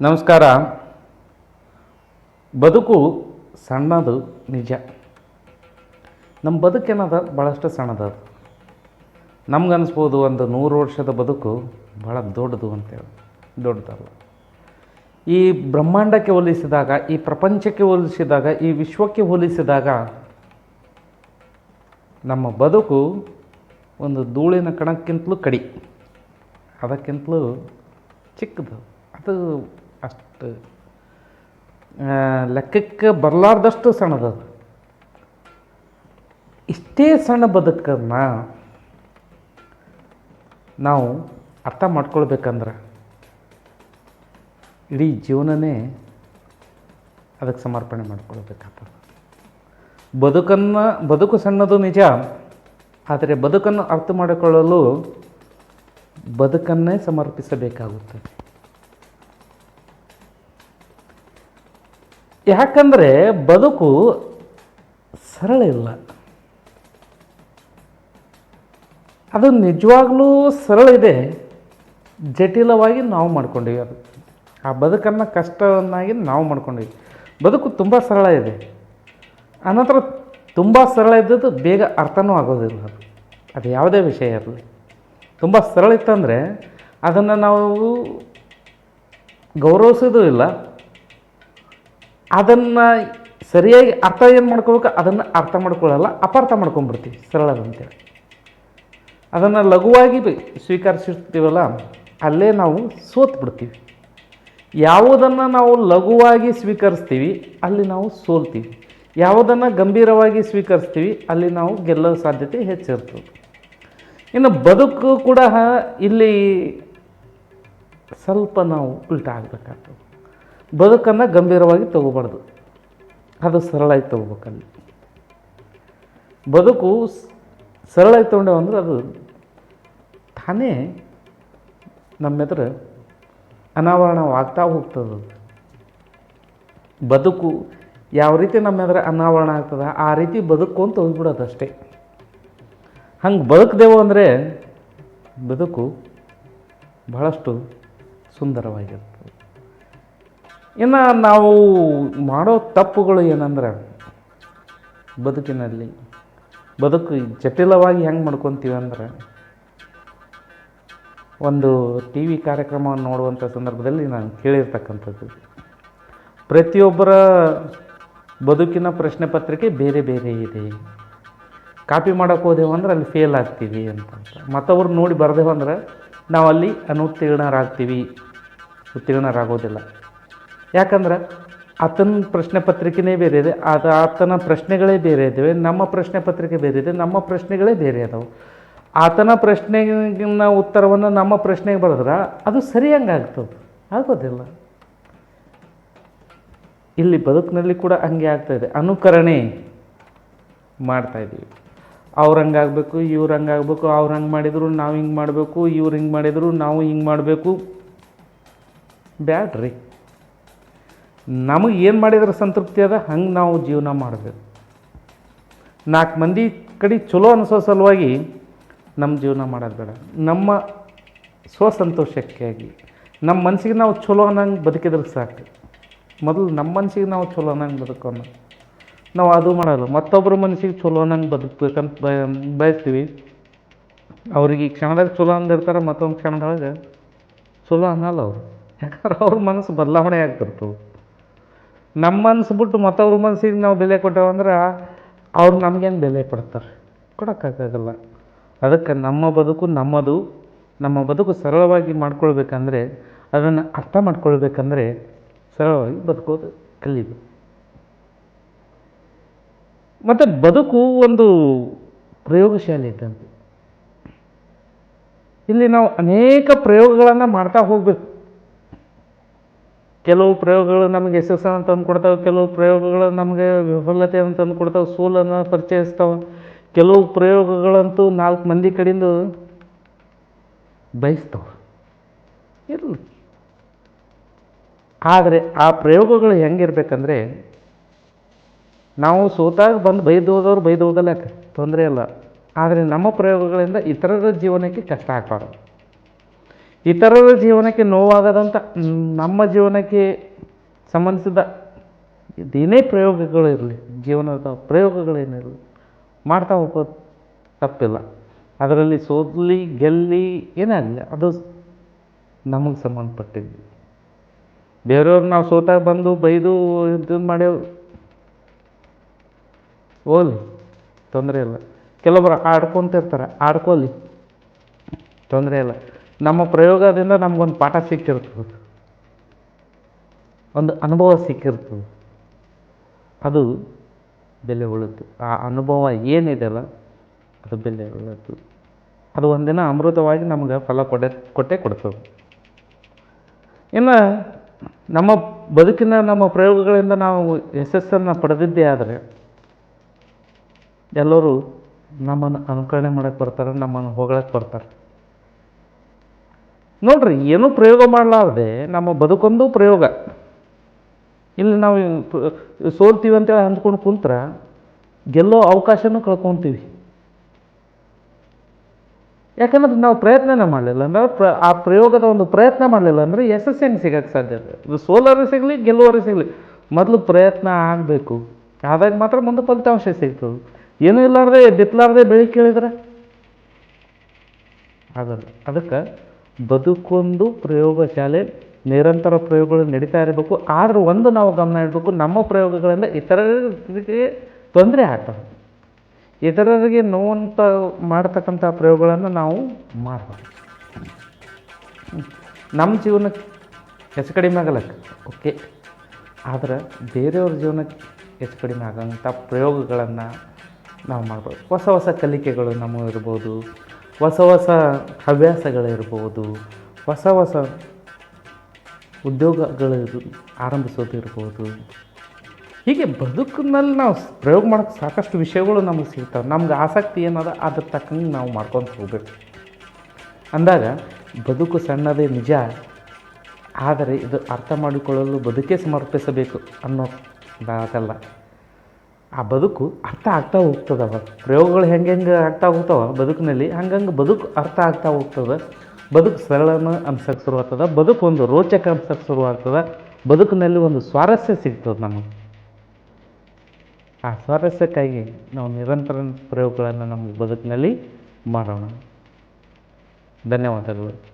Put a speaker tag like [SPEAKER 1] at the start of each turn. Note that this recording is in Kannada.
[SPEAKER 1] ನಮಸ್ಕಾರ. ಬದುಕು ಸಣ್ಣದು ನಿಜ. ನಮ್ಮ ಬದುಕೇನದ ಭಾಳಷ್ಟು ಸಣ್ಣದದು ನಮ್ಗನ್ನಿಸ್ಬೋದು ಒಂದು ನೂರು ವರ್ಷದ ಬದುಕು ಭಾಳ ದೊಡ್ಡದು ಅಂತೇಳಿ, ದೊಡ್ಡದಲ್ಲ. ಈ ಬ್ರಹ್ಮಾಂಡಕ್ಕೆ ಹೋಲಿಸಿದಾಗ, ಈ ಪ್ರಪಂಚಕ್ಕೆ ಹೋಲಿಸಿದಾಗ, ಈ ವಿಶ್ವಕ್ಕೆ ಹೋಲಿಸಿದಾಗ ನಮ್ಮ ಬದುಕು ಒಂದು ಧೂಳಿನ ಕಣಕ್ಕಿಂತಲೂ ಕಡಿ. ಅದಕ್ಕಿಂತಲೂ ಚಿಕ್ಕದು. ಅದು ಅಷ್ಟು ಲೆಕ್ಕಕ್ಕೆ ಬರಲಾರ್ದಷ್ಟು ಸಣ್ಣದದು ಇಷ್ಟೇ ಸಣ್ಣ ಬದುಕನ್ನು ನಾವು ಅರ್ಥ ಮಾಡ್ಕೊಳ್ಬೇಕಂದ್ರೆ ಇಡೀ ಜೀವನನೇ ಅದಕ್ಕೆ ಸಮರ್ಪಣೆ ಮಾಡ್ಕೊಳ್ಬೇಕಾಗ್ತದೆ. ಬದುಕನ್ನು, ಬದುಕು ಸಣ್ಣದು ನಿಜ, ಆದರೆ ಬದುಕನ್ನು ಅರ್ಥ ಮಾಡಿಕೊಳ್ಳಲು ಬದುಕನ್ನೇ ಸಮರ್ಪಿಸಬೇಕಾಗುತ್ತದೆ ಯಾಕಂದರೆ ಬದುಕು ಸರಳ ಇಲ್ಲ. ಅದು ನಿಜವಾಗ್ಲೂ ಸರಳ ಇದೆ. ಜಟಿಲವಾಗಿ ನಾವು ಮಾಡ್ಕೊಂಡೀವಿ ಅದು. ಆ ಬದುಕನ್ನು ಕಷ್ಟವನ್ನಾಗಿ ನಾವು ಮಾಡ್ಕೊಂಡೀವಿ. ಬದುಕು ತುಂಬ ಸರಳ ಇದೆ. ಅನಂತರ ತುಂಬ ಸರಳ ಇದ್ದದ್ದು ಬೇಗ ಅರ್ಥನೂ ಆಗೋದಿಲ್ಲ ಅದು. ಅದು ಯಾವುದೇ ವಿಷಯ ಇರಲಿ. ತುಂಬ ಸರಳ ಇತ್ತಂದರೆ ಅದನ್ನು ನಾವು ಗೌರವಿಸೋದು ಇಲ್ಲ. ಅದನ್ನು ಸರಿಯಾಗಿ ಅರ್ಥ ಏನು ಮಾಡ್ಕೋಬೇಕು? ಅದನ್ನು ಅರ್ಥ ಮಾಡ್ಕೊಳ್ಳಲ್ಲ, ಅಪಾರ್ಥ ಮಾಡ್ಕೊಂಬಿಡ್ತೀವಿ ಸರಳದಂತೇಳಿ ಅದನ್ನು ಲಘುವಾಗಿ ಸ್ವೀಕರಿಸಿರ್ತೀವಲ್ಲ, ಅಲ್ಲೇ ನಾವು ಸೋತು ಬಿಡ್ತೀವಿ ಯಾವುದನ್ನು ನಾವು ಲಘುವಾಗಿ ಸ್ವೀಕರಿಸ್ತೀವಿ, ಅಲ್ಲಿ ನಾವು ಸೋಲ್ತೀವಿ. ಯಾವುದನ್ನು ಗಂಭೀರವಾಗಿ ಸ್ವೀಕರಿಸ್ತೀವಿ, ಅಲ್ಲಿ ನಾವು ಗೆಲ್ಲೋ ಸಾಧ್ಯತೆ ಹೆಚ್ಚಿರ್ತದೆ. ಇನ್ನು ಬದುಕು ಕೂಡ ಇಲ್ಲಿ ಸ್ವಲ್ಪ ನಾವು ಉಲ್ಟಾ ಆಗಬೇಕಾಗ್ತದೆ. ಬದುಕನ್ನು ಗಂಭೀರವಾಗಿ ತಗೋಬಾರ್ದು. ಅದು ಸರಳಾಗಿ ತಗೋಬೇಕಲ್ಲಿ. ಬದುಕು ಸರಳಾಗಿ ತೊಗೊಂಡೇವು ಅಂದ್ರೆ ಅದು ತಾನೇ ನಮ್ಮೆದುರು ಅನಾವರಣವಾಗ್ತಾ ಹೋಗ್ತದೆ. ಬದುಕು ಯಾವ ರೀತಿ ನಮ್ಮೆದುರು ಅನಾವರಣ ಆಗ್ತದೆ, ಆ ರೀತಿ ಬದುಕೊಂತ ಹೋಗ್ಬಿಡೋದು ಅಷ್ಟೇ. ಹಂಗೆ ಬದುಕ್ದೆವು ಅಂದರೆ ಬದುಕು ಬಹಳಷ್ಟು ಸುಂದರವಾಗಿರ್ತದೆ ಇನ್ನು ನಾವು ಮಾಡೋ ತಪ್ಪುಗಳು ಏನಂದ್ರೆ ಬದುಕಿನಲ್ಲಿ, ಬದುಕು ಜಟಿಲವಾಗಿ ಹೆಂಗೆ ಮಾಡ್ಕೊತೀವಿ ಅಂದ್ರೆ ಒಂದು ಟಿ ವಿ ಕಾರ್ಯಕ್ರಮವನ್ನು ನೋಡುವಂಥ ಸಂದರ್ಭದಲ್ಲಿ ನಾನು ಕೇಳಿರ್ತಕ್ಕಂಥದ್ದು. ಪ್ರತಿಯೊಬ್ಬರ ಬದುಕಿನ ಪ್ರಶ್ನೆ ಪತ್ರಿಕೆ ಬೇರೆ ಬೇರೆ ಇದೆ. ಕಾಪಿ ಮಾಡೋಕೆ ಹೋದೆವು ಅಂದ್ರೆ ಅಲ್ಲಿ ಫೇಲ್ ಆಗ್ತೀವಿ ಅಂತ. ಮತ್ತವ್ರು ನೋಡಿ ಬರ್ದೇವು ಅಂದ್ರೆ ನಾವು ಅಲ್ಲಿ ಅನುತ್ತೀರ್ಣರಾಗ್ತೀವಿ. ಉತ್ತೀರ್ಣರಾಗೋದಿಲ್ಲ. ಯಾಕಂದ್ರೆ ಆತನ ಪ್ರಶ್ನೆ ಪತ್ರಿಕೆನೇ ಬೇರೆ ಇದೆ ಅದು ಆತನ ಪ್ರಶ್ನೆಗಳೇ ಬೇರೆ ಇದ್ದಾವೆ, ನಮ್ಮ ಪ್ರಶ್ನೆ ಪತ್ರಿಕೆ ಬೇರೆ ಇದೆ, ನಮ್ಮ ಪ್ರಶ್ನೆಗಳೇ ಬೇರೆ ಅದಾವೆ ಆತನ ಪ್ರಶ್ನೆಗಿನ ಉತ್ತರವನ್ನು ನಮ್ಮ ಪ್ರಶ್ನೆಗೆ ಬರೆದ್ರೆ ಅದು ಸರಿಯಂಗೆ ಆಗ್ತದೆ, ಆಗೋದಿಲ್ಲ. ಇಲ್ಲಿ ಬದುಕಿನಲ್ಲಿ ಕೂಡ ಹಂಗೆ ಆಗ್ತಾಯಿದೆ ಅನುಕರಣೆ ಮಾಡ್ತಾಯಿದ್ದೀವಿ ಅವ್ರು ಹಂಗಾಗಬೇಕು ಇವ್ರು ಹಂಗಾಗಬೇಕು ಅವ್ರು ಹಂಗೆ ಮಾಡಿದ್ರು, ನಾವು ಹಿಂಗೆ ಮಾಡಬೇಕು, ಇವ್ರು ಹಿಂಗೆ ಮಾಡಿದರು, ನಾವು ಹಿಂಗೆ ಮಾಡಬೇಕು. ಬ್ಯಾಡ್ರಿ. ನಮಗೆ ಏನು ಮಾಡಿದ್ರೆ ಸಂತೃಪ್ತಿ ಅದ? ಹಂಗೆ ನಾವು ಜೀವನ ಮಾಡಬೇಕು. ನಾಲ್ಕು ಮಂದಿ ಕಡೆ ಚಲೋ ಅನಿಸೋ ಸಲುವಾಗಿ ನಮ್ಮ ಜೀವನ ಮಾಡೋದು ಬೇಡ. ನಮ್ಮ ಸ್ವಸಂತೋಷಕ್ಕಾಗಿ ನಮ್ಮ ಮನಸ್ಸಿಗೆ ನಾವು ಚಲೋ ಅನ್ನಂಗೆ ಬದುಕಿದ್ರೆ ಸಾಕು. ಮೊದಲು ನಮ್ಮ ಮನಸ್ಸಿಗೆ ನಾವು ಚಲೋ ಅನ್ನಂಗೆ ಬದುಕೋಣ. ನಾವು ಅದು ಮಾಡಲ್ಲ. ಮತ್ತೊಬ್ಬರ ಮನಸ್ಸಿಗೆ ಚಲೋ ಅನ್ನಂಗೆ ಬದುಕಬೇಕಂತ ಬಯ ಬಯಸ್ತೀವಿ. ಅವ್ರಿಗೆ ಈ ಕ್ಷಣದಾಗ ಚಲೋ ಅಂದಿರ್ತಾರೆ, ಮತ್ತೊಂದು ಕ್ಷಣದೊಳಗೆ ಚಲೋ ಅನ್ನಲ್ಲ ಅವರು. ಯಾಕಂದ್ರೆ ಅವ್ರ ಮನಸ್ಸು ಬದಲಾವಣೆ ಆಗ್ತಿರ್ತವೆ ನಮ್ಮ ಅನ್ಸ್ಬಿಟ್ಟು ಬಿಟ್ಟು ಮನ್ಸಿಗೆ ನಾವು ಬೆಲೆ ಕೊಟ್ಟೇವಂದ್ರೆ ಅವ್ರು ನಮ್ಗೇನು ಬೆಲೆ ಕೊಡ್ತಾರೆ? ಕೊಡೋಕ್ಕಾಗಲ್ಲ. ಅದಕ್ಕೆ ನಮ್ಮ ಬದುಕು ನಮ್ಮದು. ನಮ್ಮ ಬದುಕು ಸರಳವಾಗಿ ಮಾಡ್ಕೊಳ್ಬೇಕಂದ್ರೆ, ಅದನ್ನು ಅರ್ಥ ಮಾಡ್ಕೊಳ್ಬೇಕಂದ್ರೆ ಸರಳವಾಗಿ ಬದುಕೋದು ಕಲಿಬೇಕು ಮತ್ತು ಬದುಕು ಒಂದು ಪ್ರಯೋಗಶಾಲೆ ಇದ್ದಂತೆ. ಇಲ್ಲಿ ನಾವು ಅನೇಕ ಪ್ರಯೋಗಗಳನ್ನು ಮಾಡ್ತಾ ಹೋಗಬೇಕು. ಕೆಲವು ಪ್ರಯೋಗಗಳು ನಮಗೆ ಯಶಸ್ಸನ್ನು ತಂದು ಕೊಡ್ತಾವೆ, ಕೆಲವು ಪ್ರಯೋಗಗಳು ನಮಗೆ ವಿಫಲತೆಯನ್ನು ತಂದು ಕೊಡ್ತಾವೆ, ಸೋಲನ್ನು ಪರಿಚಯಿಸ್ತಾವೆ. ಕೆಲವು ಪ್ರಯೋಗಗಳಂತೂ ನಾಲ್ಕು ಮಂದಿ ಕಡಿಂದು ಬಯಸ್ತಾವೆ. ಇರಲಿ. ಆದರೆ ಆ ಪ್ರಯೋಗಗಳು ಹೆಂಗಿರ್ಬೇಕಂದ್ರೆ, ನಾವು ಸೋತಾಗ ಬಂದು ಬೈದು ಹೋದವ್ರು ಬೈದು ಹೋಗಲ್ಲ ತೊಂದರೆ ಇಲ್ಲ. ಆದರೆ ನಮ್ಮ ಪ್ರಯೋಗಗಳಿಂದ ಇತರರ ಜೀವನಕ್ಕೆ ಕಷ್ಟ ಆಗಬಾರ್ದು. ಇತರರ ಜೀವನಕ್ಕೆ ನೋವಾಗದಂಥ ನಮ್ಮ ಜೀವನಕ್ಕೆ ಸಂಬಂಧಿಸಿದ ಇದೇನೇ ಪ್ರಯೋಗಗಳಿರಲಿ ಜೀವನದ ಪ್ರಯೋಗಗಳೇನಿರಲಿ, ಮಾಡ್ತಾ ಹೋಗೋದು ತಪ್ಪಿಲ್ಲ. ಅದರಲ್ಲಿ ಸೋದಲಿ, ಗೆಲ್ಲಿ ಏನೇ ಆಗಲಿ ಅದು ನಮಗೆ ಸಂಬಂಧಪಟ್ಟಿದ್ದು. ಬೇರೆಯವ್ರು ನಾವು ಸೋತಾಗ ಬಂದು ಬೈದು ಇದು ಮಾಡ್ಯವು ಹೋಗ್ಲಿ ತೊಂದರೆ ಇಲ್ಲ. ಕೆಲವೊಬ್ರು ಆಡ್ಕೊತಿರ್ತಾರೆ, ಆಡ್ಕೊಲಿ, ತೊಂದರೆ ಇಲ್ಲ. ನಮ್ಮ ಪ್ರಯೋಗದಿಂದ ನಮಗೊಂದು ಪಾಠ ಸಿಕ್ಕಿರ್ತದೆ. ಒಂದು ಅನುಭವ ಸಿಕ್ಕಿರ್ತದೆ. ಅದು ಬೆಲೆ ಉಳಿತು ಆ ಅನುಭವ ಏನಿದೆಯಲ್ಲ ಅದು ಬೆಲೆ ಉಳಿತು ಅದು ಒಂದಿನ ಅಮೃತವಾಗಿ ನಮ್ಗೆ ಫಲ ಕೊಡೆ, ಕೊಟ್ಟೇ ಕೊಡ್ತದೆ. ಇನ್ನು ನಮ್ಮ ಬದುಕಿನ ನಮ್ಮ ಪ್ರಯೋಗಗಳಿಂದ ನಾವು ಯಶಸ್ಸನ್ನು ಪಡೆದಿದ್ದೇ ಆದರೆ, ಎಲ್ಲರೂ ನಮ್ಮನ್ನು ಅನುಕರಣೆ ಮಾಡಕ್ಕೆ ಬರ್ತಾರೆ, ನಮ್ಮನ್ನು ಹೊಗಳಕ್ಕೆ ಬರ್ತಾರೆ. ನೋಡ್ರಿ, ಏನೂ ಪ್ರಯೋಗ ಮಾಡಲಾರ್ದೆ ನಮ್ಮ ಬದುಕೊಂದು ಪ್ರಯೋಗ. ಇಲ್ಲಿ ನಾವು ಸೋಲ್ತೀವಿ ಅಂತೇಳಿ ಅಂದ್ಕೊಂಡು ಕುಂತ್ರೆ ಗೆಲ್ಲೋ ಅವಕಾಶನೂ ಕಳ್ಕೊತೀವಿ. ಯಾಕಂದ್ರೆ ನಾವು ಪ್ರಯತ್ನನೇ ಮಾಡಲಿಲ್ಲ ಅಂದ್ರೆ ಪ್ರ, ಆ ಪ್ರಯೋಗದ ಒಂದು ಪ್ರಯತ್ನ ಮಾಡಲಿಲ್ಲ ಅಂದರೆ ಯಶಸ್ಸೇನು ಸಿಗಕ್ಕೆ ಸಾಧ್ಯ ಇದೆ ಸೋಲರು ಸಿಗಲಿ ಗೆಲ್ಲುವವರು ಸಿಗಲಿ. ಮೊದಲು ಪ್ರಯತ್ನ ಆಗಬೇಕು. ಆದಾಗ ಮಾತ್ರ ಮುಂದೆ ಫಲಿತಾಂಶ ಸಿಗ್ತದೆ. ಏನೂ ಇಲ್ಲಾರ್ದೆ ಬಿತ್ತಲಾರ್ದೆ ಬೆಳೆ ಕೇಳಿದ್ರೆ. ಆಗಲ್ಲ ಅದಕ್ಕೆ ಬದುಕೊಂದು ಪ್ರಯೋಗಶಾಲೆ ನಿರಂತರ ಪ್ರಯೋಗಗಳು ನಡೀತಾ ಇರಬೇಕು. ಆದ್ರೆ ಒಂದು ನಾವು ಗಮನ ಇಡಬೇಕು, ನಮ್ಮ ಪ್ರಯೋಗಗಳಿಂದ ಇತರರಿಗೆ ತೊಂದರೆ ಆಗ್ತದೆ. ಇತರರಿಗೆ ನೋವಂತ ಮಾಡ್ತಕ್ಕಂಥ ಪ್ರಯೋಗಗಳನ್ನು ನಾವು ಮಾಡಬಾರ್ದು ನಮ್ಮ ಜೀವನಕ್ಕೆ ಹೆಚ್ಚು ಕಡಿಮೆ ಆಗಲಕ್ಕ, ಓಕೆ? ಆದರೆ ಬೇರೆಯವ್ರ ಜೀವನಕ್ಕೆ ಹೆಚ್ಚು ಕಡಿಮೆ ಆಗೋಂಥ ಪ್ರಯೋಗಗಳನ್ನು ನಾವು ಮಾಡ್ಬೋದು. ಹೊಸ ಹೊಸ ಕಲಿಕೆಗಳು ನಮ್ಮ ಇರ್ಬೋದು ಹೊಸ ಹೊಸ ಹವ್ಯಾಸಗಳಿರ್ಬೋದು, ಹೊಸ ಹೊಸ ಉದ್ಯೋಗಗಳು ಆರಂಭಿಸೋದಿರ್ಬೋದು. ಹೀಗೆ ಬದುಕಿನಲ್ಲಿ ನಾವು ಪ್ರಯೋಗ ಮಾಡೋಕ್ಕೆ ಸಾಕಷ್ಟು ವಿಷಯಗಳು ನಮಗೆ ಸಿಗ್ತವೆ. ನಮ್ಗೆ ಆಸಕ್ತಿ ಏನದ ಅದ್ರ ತಕ್ಕಂಗೆ ನಾವು ಮಾಡ್ಕೊತ ಹೋಗ್ಬೇಕು. ಅಂದಾಗ ಬದುಕು ಸಣ್ಣದೇ ನಿಜ, ಆದರೆ ಇದು ಅರ್ಥ ಮಾಡಿಕೊಳ್ಳಲು ಬದುಕೇ ಸಮರ್ಪಿಸಬೇಕು ಅನ್ನೋದಾಗಲ್ಲ. ಆ ಬದುಕು ಅರ್ಥ ಆಗ್ತಾ ಹೋಗ್ತದೆ ಅವಾಗ ಪ್ರಯೋಗಗಳು ಹೆಂಗೆ ಹೆಂಗೆ ಆಗ್ತಾ ಹೋಗ್ತಾವ? ಬದುಕಿನಲ್ಲಿ ಹಂಗಂಗೆ ಬದುಕು ಅರ್ಥ ಆಗ್ತಾ ಹೋಗ್ತದೆ. ಬದುಕು ಸರಳನ ಅನ್ಸಕ್ಕೆ ಶುರುವಾಗ್ತದೆ. ಬದುಕು ಒಂದು ರೋಚಕ ಅನ್ಸಕ್ಕೆ ಶುರುವಾಗ್ತದೆ. ಬದುಕಿನಲ್ಲಿ ಒಂದು ಸ್ವಾರಸ್ಯ ಸಿಗ್ತದೆ ನಮಗೆ. ಆ ಸ್ವಾರಸ್ಯಕ್ಕಾಗಿ ನಾವು ನಿರಂತರ ಪ್ರಯೋಗಗಳನ್ನು ನಮ್ಮ ಬದುಕಿನಲ್ಲಿ ಮಾಡೋಣ. ಧನ್ಯವಾದಗಳು.